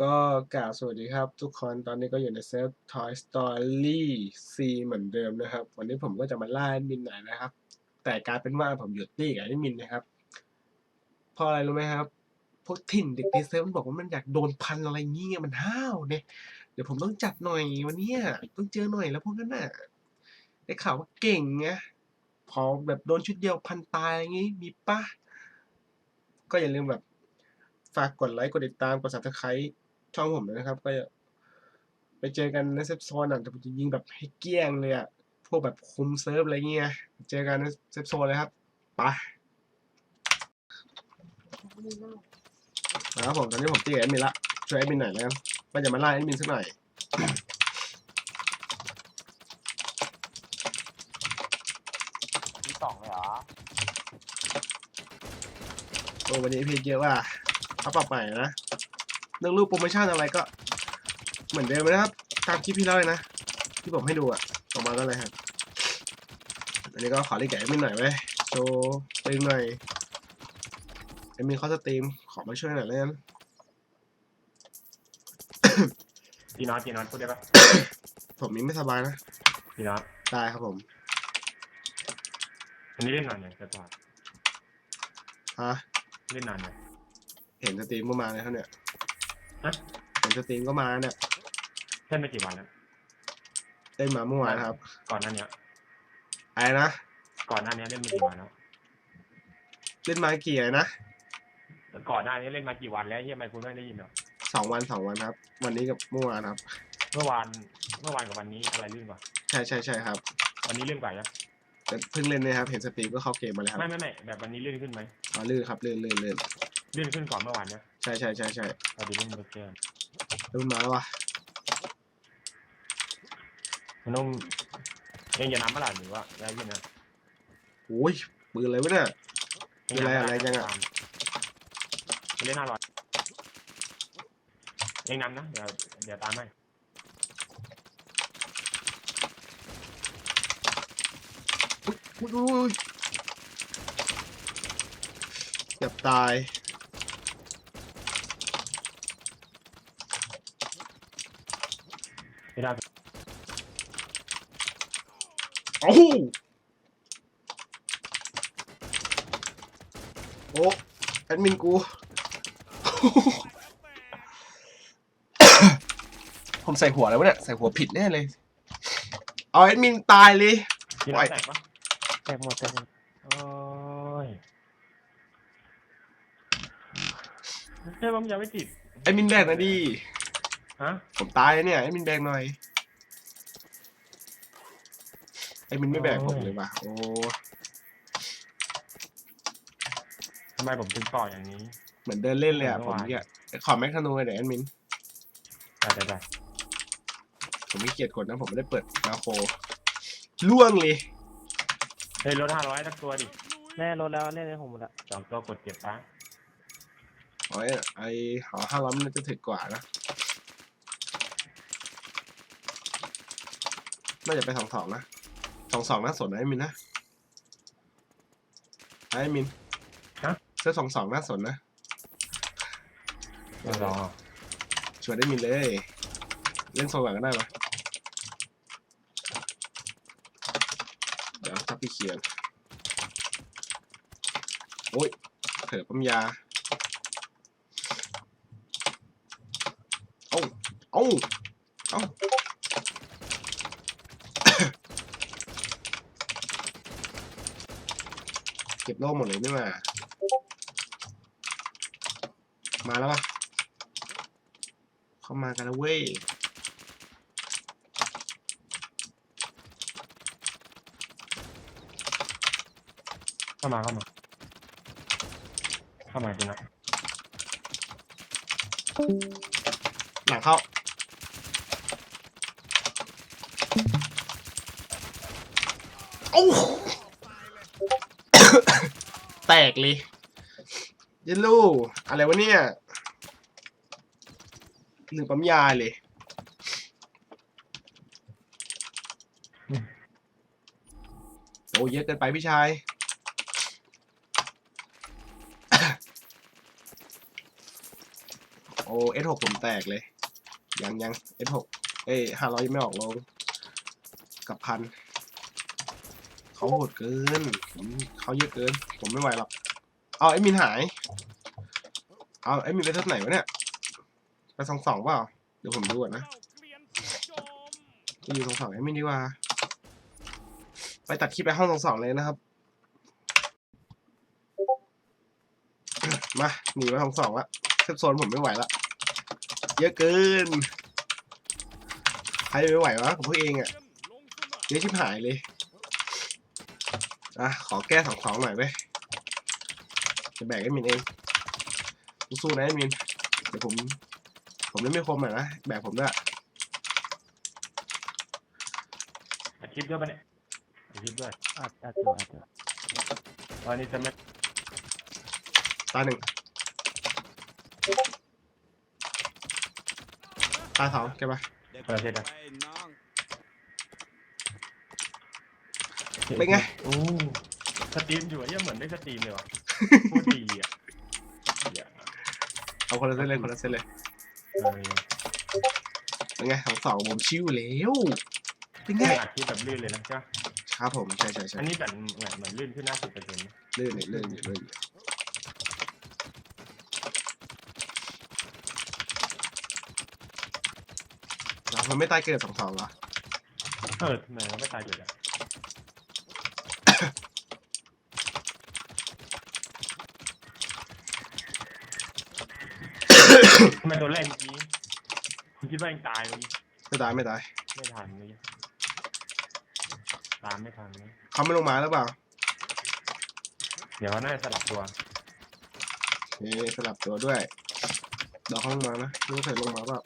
ก็กล่าวสวัสดีครับ ทุกคนตอนนี้ก็อยู่ในเซฟ Toy Story C เหมือนเดิมนะครับ วันนี้ผมก็จะมาล่าแอดมินหน่อยนะครับ แต่กลายเป็นว่าผมหยุดตี้กับแอดมินนะครับเพราะอะไรรู้ไหมครับพวกถิ่นเด็กในเซฟมันบอกว่ามันอยากโดนพันอะไรเงี้ยมันห้าวเนี่ยเดี๋ยวผมต้องจัดหน่อยวันนี้ต้องเจอหน่อยแล้วพวกนั้นน่ะได้ข่าวว่าเก่งไงพอแบบโดนชุดเดียวพันตายอะไรงี้มีปะก็อย่าลืมแบบฝากกดไลค์กดติดตามกด subscribe ช่องผมด้วยนะครับ ก็จะไปเจอกันในเซฟโซนอะแต่ผมจะยิงแบบให้เกลี้ยงเลยอะพวกแบบคุมเซิร์ฟอะไรเงี้ยเจอกันในเซฟโซนเลยครับไปนะครับผมตอนนี้ผมตีกับแอดมินละช่วยแอดมินหน่อยแล้วกันว่าจะมาล่าแอดมินสักหน่อยที่สองเลยเหรอโอ้วันนี้พีเยอะว่าเขาปรับใหม่นะ เรื่องรูปโปรโมชั่นอะไรก็ เหมือนเดิมนะครับ ตามคลิปที่แล้วเลยนะ ที่ผมให้ดูอะออกมาก็เลยครับ อันนี้ก็ขอรีแกะให้มินหน่อยไว้ยโชว์ตึงหน่อยไอ้มินเขาสตรีมขอมาช่วยหน่อยแล้วกันพี่น็อตพี่น็อตพูดได้ปะผมมีไม่สบายนะพี่น็อตได้ครับผมวันนี้เล่นนานยังจะตอบฮะเล่นนานยังเห็นสตรีมก็มาเลยครับเนี่ย ฮะเห็นสตรีมก็มาเนี่ย เล่นไม่กี่วันแล้ว เล่นมาเมื่อวานครับ ก่อนหน้าเนี้ย อะไรนะ ก่อนหน้านี้เล่นมากี่วันแล้ว เล่นมากี่อะไรนะก่อนหน้านี้เล่นมากี่วันแล้วเฮียทำไมคุณไม่ได้ยินเหรอสองวันสองวันครับ วันนี้กับเมื่อวานครับ เมื่อวานเมื่อวานกับวันนี้อะไรลื่นกว่า ใช่ใช่ใช่ครับ วันนี้ลื่นกว่ายังแต่เพิ่งเล่นเนี่ยครับ เห็นสตรีมก็เข้าเกมมาเลยครับ ไม่ไม่ไม่แบบวันนี้ลื่นขึ้นไหมอ๋อลื่นครับลื่นลื่นลื่น ลื่นขึ้นก่อนเมื่อวานเนี่ยใช่ใช่ใช่ใช่เอาดีเล่นมาแก้ลื่นมาแล้ววะมันต้องเองอย่านำมาหล่ะหรือว่าอะไรยื่นนะโอ้ยปืนอะไรวะเนี่ยเป็นไรอะไรยังอะเล่นห้าร้อยเองนำนะเดี๋ยวเดี๋ยวตามให้อุ้ยอุ้ยอุ้ยเกือบตาย ไม่ได้โอ้โหโอ้แอดมินกู ผมใส่หัวแล้ววะเนี่ย ใส่หัวผิดแน่เลย เอาแอดมินตายเลยพี่ปล่น้ออยแตกปะแตกหมดแตกหมดโอ้ยเฮ้ยมันยังไม่ติด แอดมินแบกหนะดี ฮะผมตายแล้วเนี่ยแอดมินแบกหน่อยแอดมินไม่แบกผมเลยว่ะโอ้ทำไมผมถึงต่ออย่างนี้เหมือนเดินเล่นเลยอะเมื่ผอมวานเนี่ยขอแม็กธนูหน่อยแอดมินได้ได้ได้ผมไม่เกลียดกดนะผมไม่ได้เปิดมาโครล่วงเลยเฮ้ยลดห้าร้อยสักตัวดิแน่ลดแล้วเล่นในผมหมดละสองตัวกดเก็บปะอ๋อไอ้ไอ้หอห้าร้อยมันจะถึกกว่านะ น่าจะไปสองสองนะสองสองน่าสนนะไอ้มินนะไอ้มินเสื้อสองสองน่าสนนะไม่รอชวนได้มินเลย เล่นโซนก่อนก็ได้ปะเดี๋ยวทับพี่เขียนโอ้ยเถิดปั๊มยาเอ้าเอ้าเอ้า บโล่หมดเลยนี่หว่ามาแล้วปะเข้ามากันแล้วเว้ยเข้ามาเข้ามาเข้ามาจริงนะหลังเข้าโอ้แตกเลยเยลลูอะไรวะเนี่ยหนึ่งปั๊มยาเลย โอ้เยอะเกินไปพี่ชายโอ้อ้เอสหกผมแตกเลย ยังยังเอสหกเอ้ห้าร้อยยังไม่ออกลง กับพัน เขาโหดเกิน ผมเขาเยอะเกิน ผมไม่ไหวหรอก เอาไอ้มินหาย เอาไอ้มินไปท่าไหนวะเนี่ย ไปสองสองเปล่า เดี๋ยวผมดูก่อนนะไปอยู่สองสองไอ้มินดีกว่า ไปตัดคลิปไปห้องสองสองเลยนะครับ มาหนีมาสองสองละเซฟโซนผมไม่ไหวละ เยอะเกิน ใครไม่ไหววะผมพวกเองอะเยอะชิบหายเลย อะ ขอแก้สองสองหน่อยเว้ยจะแบกไอ้มินเองสู้ๆนะไอ้มิน เดี๋ยวผม ผมเล่นไม่คมหน่อยนะ แบกผมด้วยอัดคลิปด้วยปะเนี่ยอัดคลิปด้วยอาจอาจจะอาจจะตอนนี้จะไม่ตาหนึ่งตาสองเก็บไป เปิดเสร็จอะ เป็นไง โอ้สตรีมอยู่อะเหี้ยังเหมือนได้สตรีมเลยวะพูดดีอะเหี้ยเอาคนละเส้นเลยคนละเส้นเลยเออเป็นไงสองสองผมชิวแล้วเป็นไง อัดคลิปแบบลื่นเลยนะใช่ปะครับผมใช่ใช่ใช่อันนี้แบบเหมือนเหมือนลื่นขึ้นหน้าสิบเปอร์เซ็นต์เลื่อนเลยเลื่อนเลยเลื่อนเลยเรามันไม่ตายเกิดสองสองเหรอเออทำไมเราไม่ตายเลยอะ ทำไมตัวแรกเมื่อกี้คุณคิดว่ายังตายเมื่อกี้ไม่ตายไม่ตายไม่ทันเมื่อกี้ตามไม่ทันเลยเขาไม่ลงมาหรือเปล่าเดี๋ยวเขาน่าจะสลับตัวนี่สลับตัวด้วยเดอกเขาลงมานะไม่รู้เคยลงมาเปล่า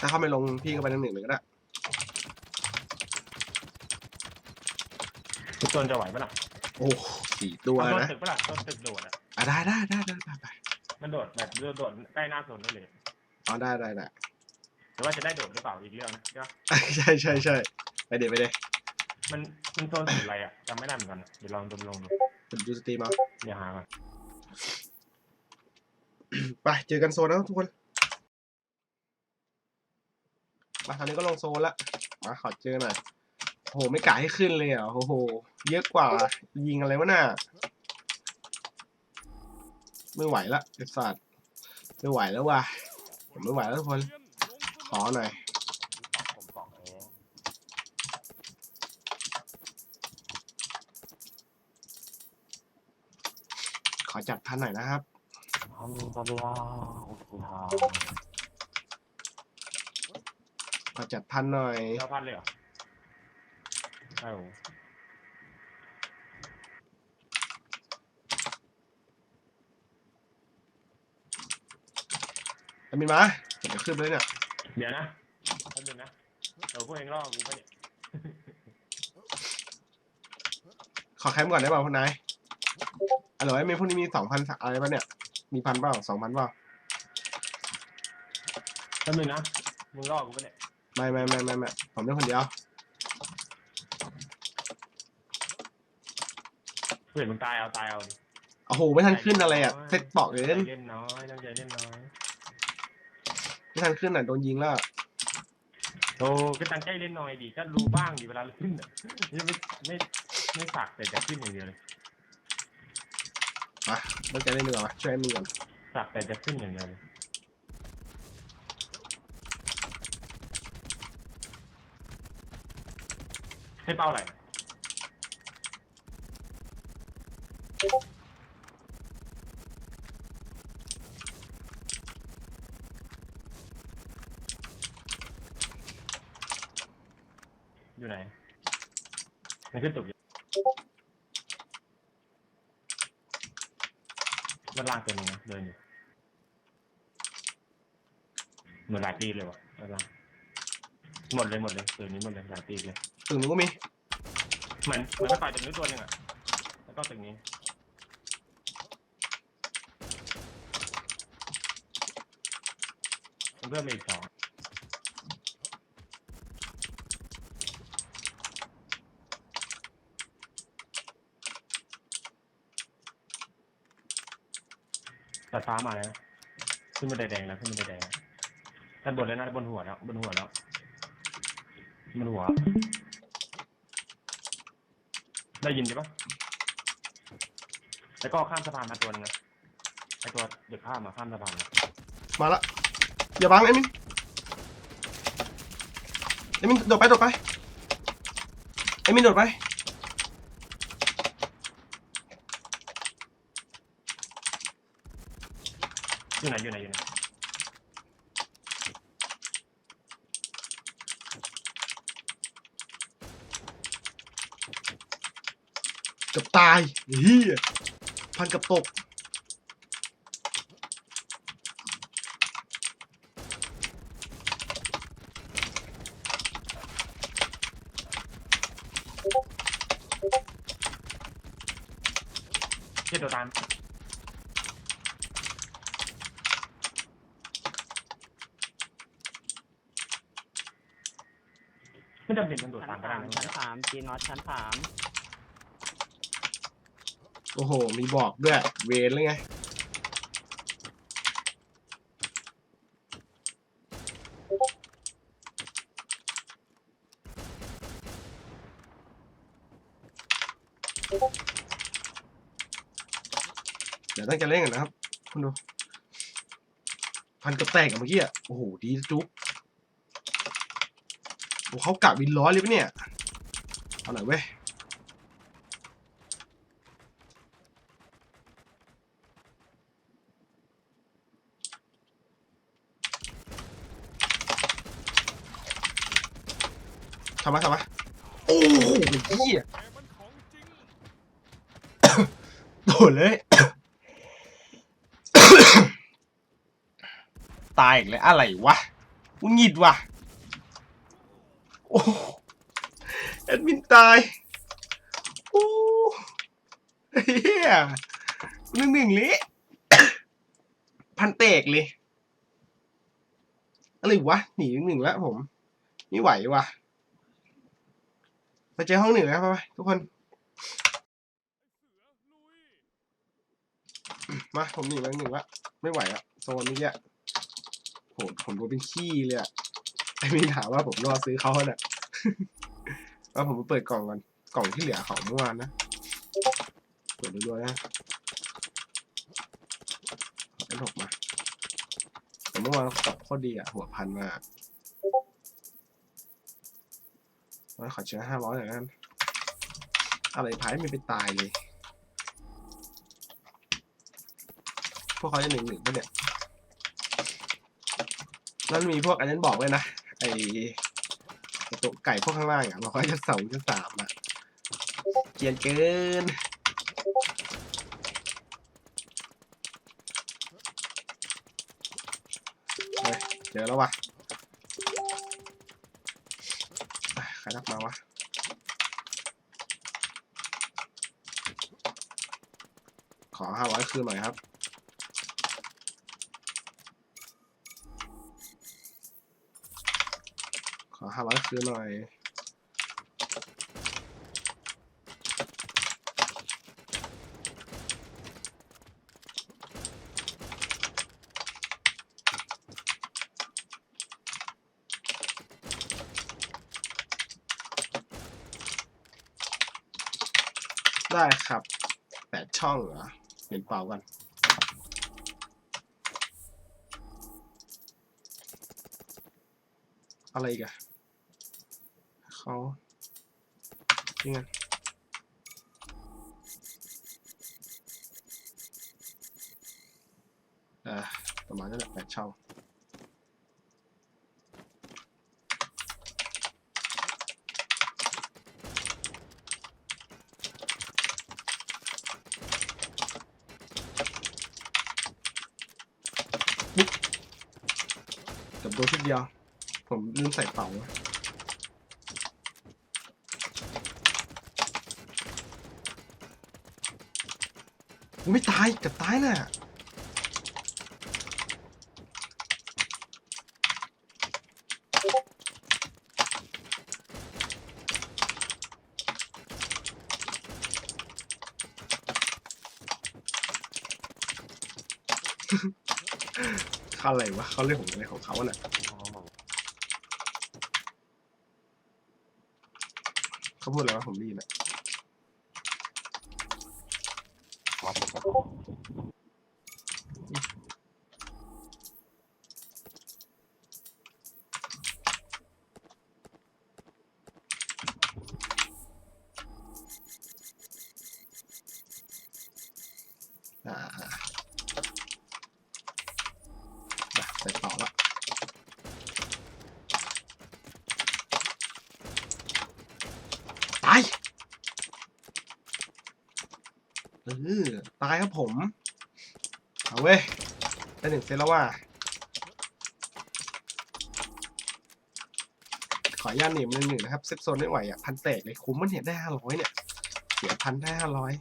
ถ้าเขาไม่ลงพี่ก็ไปหนึ่งหนึ่งเลยก็ได้ ทุกตัวจะไหวปะล่ะโอ้สี่ตัวเอาตัวนะตึกปะล่ะตัวตึกโดดอะอะได้ได้ได้ได้ได้ไปมันโดดแบบโดดใกล้หน้าโซนได้เลยเอาได้ได้ได้ แต่ว่าจะได้โดดหรือเปล่าอีกเรื่องนะใช่ปะใช่ใช่ใช่ไปเดี๋ยวไปเดี๋ยวมันมันโซนสีอะไรอะจำไม่ได้เหมือนกันอะเดี๋ยวลองดูลองดูผมดูสตรีมเอา เดี๋ยวหาก่อนไปเจอกันโซนแล้วทุกคน มาคราวนี้ก็ลงโซนละ มาขอเจอหน่อย โอ้โหไม่กะให้ขึ้นเลยอะโอ้โห เยอะกว่า ยิงอะไรวะน่ะไม่ไหวละไอ้สัตว์ไม่ไหวแล้วว่ะผมไม่ไหวแล้วทุกคนขอหน่อยผมกล่องเองขอจัดพันหน่อยนะครับทำตะเบียโอเคครับขอจัดพันหน่อยเก้าพันเลยเหรอ ใช่โหจะมีมาเดี๋ยวขึ้นไปเลยเนี่ยเดี๋ยวนะแป๊บนึงนะเดี๋ยวพวกเองรอกูไปเนี่ยขอแคมป์ก่อนได้เปล่าคุณนายอะไรวะมีพวกนี้มีสองพันอะไรป่ะเนี่ย มีพันเปล่าสองพันเปล่าแป๊บนึงนะมึงรอกูไปเนี่ยไม่ไม่ไม่ไม่ไม่ผมเล่นคนเดียว เพื่อนมึงตายเอาตายเอาโอ้โหไม่ทันขึ้นอะไรอะเซตบอกเลยใจเล่นน้อยตั้งใจเล่นน้อยไม่ทันขึ้นอะโดนยิงแล้วโธ่ก็ตั้งใจเล่นน้อยดีก็รู้บ้างดีเวลาเราขึ้นอะไม่ไม่ไม่ไม่สักแต่จะขึ้นอย่างเดียวเลยมาตั้งใจเล่นดีกว่ามาช่วยมือก่อนสักแต่จะขึ้นอย่างเดียวเลยให้เป้าอะไรนะอยู่ไหนมัน ขึ้นตุกอยู่มันลากตัวหนึงนะเดินอยู่เหมือนหลายตีเลยวะด้านล่างหมดเลยหมดเลยตัวนี้หมดเลยหลายตีเลยตึงนู้นก็มีเหมือนเหมือนกระต่ายตึกนี้ตัวหนึ่งอะแล้วก็ตึกนี้มันเพิ่มมาอีกสอง ฟ้ามาแล้วนะขึ้นบันไดแดงแล้วขึ้นบันไดแดงแล้วด้านบนเลยนะบนหัวแล้วบนหัวแล้วบนหัว ได้ยินใช่ปะแล้วก็ข้ามสะพานมาตัวหนึงนะไอตัวเด็กข้ามมาข้ามสะพานมามาละอย่าบังไอ้มินไอ้มินโดดไปโดดไปไอ้มินโดดไป อยู่ไหนอยู่ไหนอยู่ไหนเกับตายเฮียพันกับตก เจ็ดตัวตาม ไม่จำเป็นต้องโดดชั้ตามนก็ได้สามนะชั้นสามจีนอตชั้นสามโอ้โห มีบอกด้วย เวนเลยไง เดี๋ยวตั้งใจเล่นกันนะครับ คุณดู พันกระแตกกับเมื่อกี้อะ โอ้โห ดีนะจุ๊บ โอ้เขากะวินร้อยเลยปะเนี่ย เอาหน่อยเว้ยทำไมทำไมโอ้โหเฮียโดนเลย ตายอีกเลยอะไรวะกูหงิดวะ โอ้แอดมินตายโอ้เฮียหนึ่งหนึ่งลยพันเตกเลยอะไรวะหนีหนึ่งหนึ่งแล้วผมไม่ไหววะไปเจอห้องหนึ่งแล้วไปทุกคน มาผมหนีไปหนึ่งละไม่ไหวอะโซนเมื่อกี้อะผมผมดูเป็นขี้เลยอะ ไอ้มีถามว่าผมรอซื้อเขาเนี่ยว่าผมไปเปิดกล่องก่อน กล่องที่เหลือของเมื่อวานนะ เปิดดูๆนะอันหกมาแต่เมื่อวานตอบโคตรดีอะหัวพันมากวันขอเชื้อห้าร้อยหน่อยนะอะไรพายไม่ไปตายเลย พวกเขาจะหนึ่งหนึ่งปะเนี่ยแล้วมีพวกอันนั้นบอกไว้นะ ไอตัวไก่พวกข้างล่างอะบอกว่าจะสองจะสามอะเกียนเกินเฮ้ยเจอแล้ววะอะใครรับมาวะขอห้าร้อยคืนหน่อยครับ ห้าร้อยคืนหน่อยได้ครับแปดช่องเหรอเปลี่ยนเปล่ากันอะไรกอะ เขานี่ไงเออประมาณนั้นแหละแปดช่องกับโดนชุดเดียว ผมลืมใส่เป๋า ไว้กูไม่ตายเกับตายน่ะอะไรวะเขาเรื่องของอะไรของเขาน่ะเขาพูดอะไรวะผมได้ยินอะ วัดเป็นแบบ อ่ามาไปต่อละตายเออตายครับ ผม เอาเว้ยได้หนึ่งเซตแล้วว่าขออนุญาตหนีมันหนึ่งนะครับเซตโซนไม่ไหวอะพันแตกเลยคุ้มมันเห็นได้ห้าร้อยเนี่ยเสียพันได้ห้าร้อย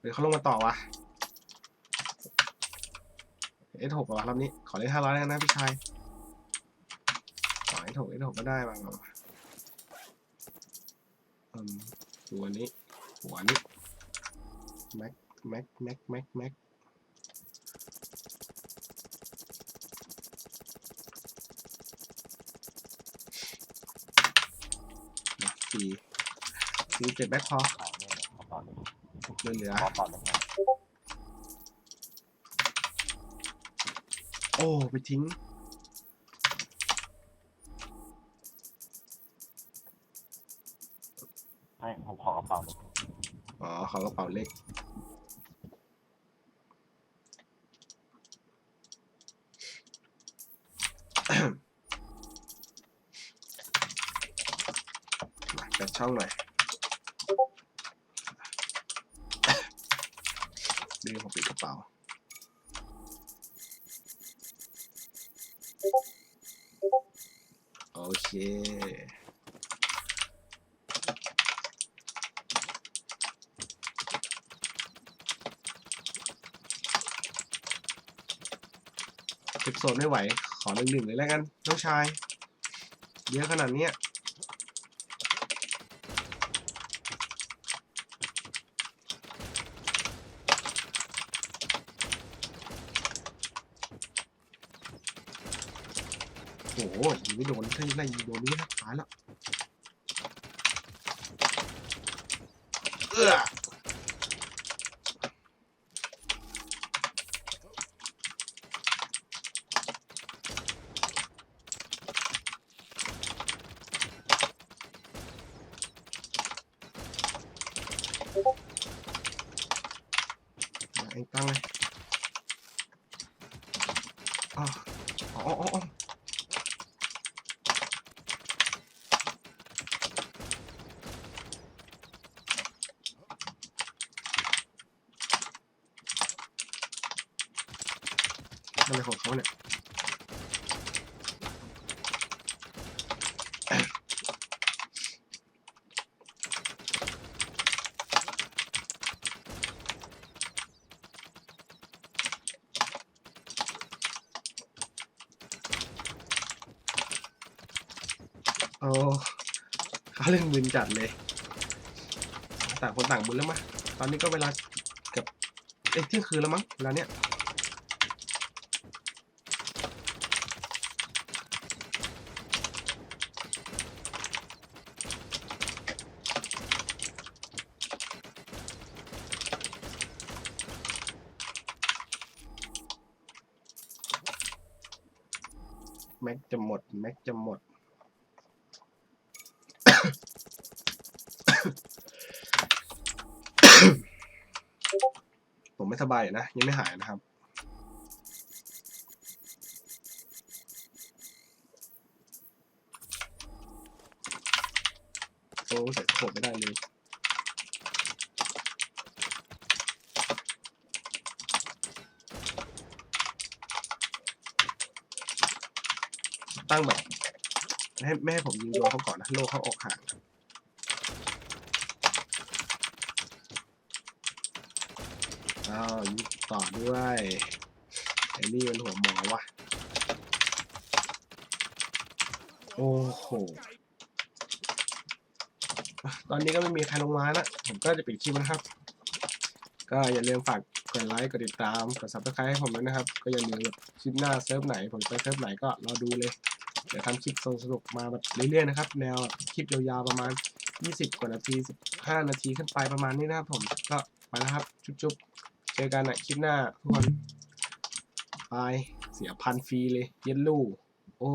หรือเขาลงมาต่อวะเอสหกเหรอรอบนี้ ขอเลขห้าร้อยแล้วกันนะพี่ชายขอเอสหกเอสหกก็ได้มามามาอืมตัวนี้หัวนี้ แม็กแม็กแม็กแม็กแม็กมาสี่สี่เจ็ดแบ็คพอขายเนี่ยขอต่อเลยเหลือเหลือขอต่อเลยครับโอ้ ไปทิ้งให้ผมขอกระเป๋าเลยอ๋อเขากระเป๋าเล็ก มาจัดช่องหน่อยนี่ผมปิดกระเป๋าโอเคเก็บโซนไม่ไหว ขอหนึ่งหนึ่งเลยแล้วกันน้องชาย เยอะขนาดเนี้ยโอ้โหยิง ไม่โดนถ้ายิงได้ยิงโดนนี่นะตายแล้วเอื้อมาเองตั้งเลยอ๋ออ๋ออ๋ออ๋อ อะไรของเขาเนี่ยโอ้เขาเล่นมึนจัดเลย ต่างคนต่างมึนแล้วมะตอนนี้ก็เวลาเกับเอ้ยเที่ยงคืนแล้วมั้งเวลาเนี้ย หมด แม็กจะหมด ผมไม่สบายนะ ยังไม่หายนะครับ โอ้ใส่ขวดไม่ได้เลย ตั้งแบบให้ไม่ให้ผมยิงโดนเขาก่อนนะโลเขาออกห่างอ้าวยิงต่อด้วยไอ้นี่มันหัวหมอวะโอ้โหตอนนี้ก็ไม่มีใครลงมาแล้วผมก็จะปิดคลิปนะครับ ก็อย่าลืมฝากกดไลค์กดติดตามกดซับสไครต์ให้ผมด้วยนะครับ ก็อย่าลืมแบบคลิปหน้าเซิร์ฟไหนผมไปเซิร์ฟไหนก็รอดูเลย เดี๋ยวทำคลิปสนุกมาแบบเรื่อยๆนะครับ แนวคลิปยาวๆประมาณ 20 กว่านาที 15 นาทีขึ้นไปประมาณนี้นะครับผม ก็ไปแล้วครับ จุ๊บๆ เจอกันในคลิปหน้าทุกคนบายเสียพันฟรีเลย เย็นลู่ โอ้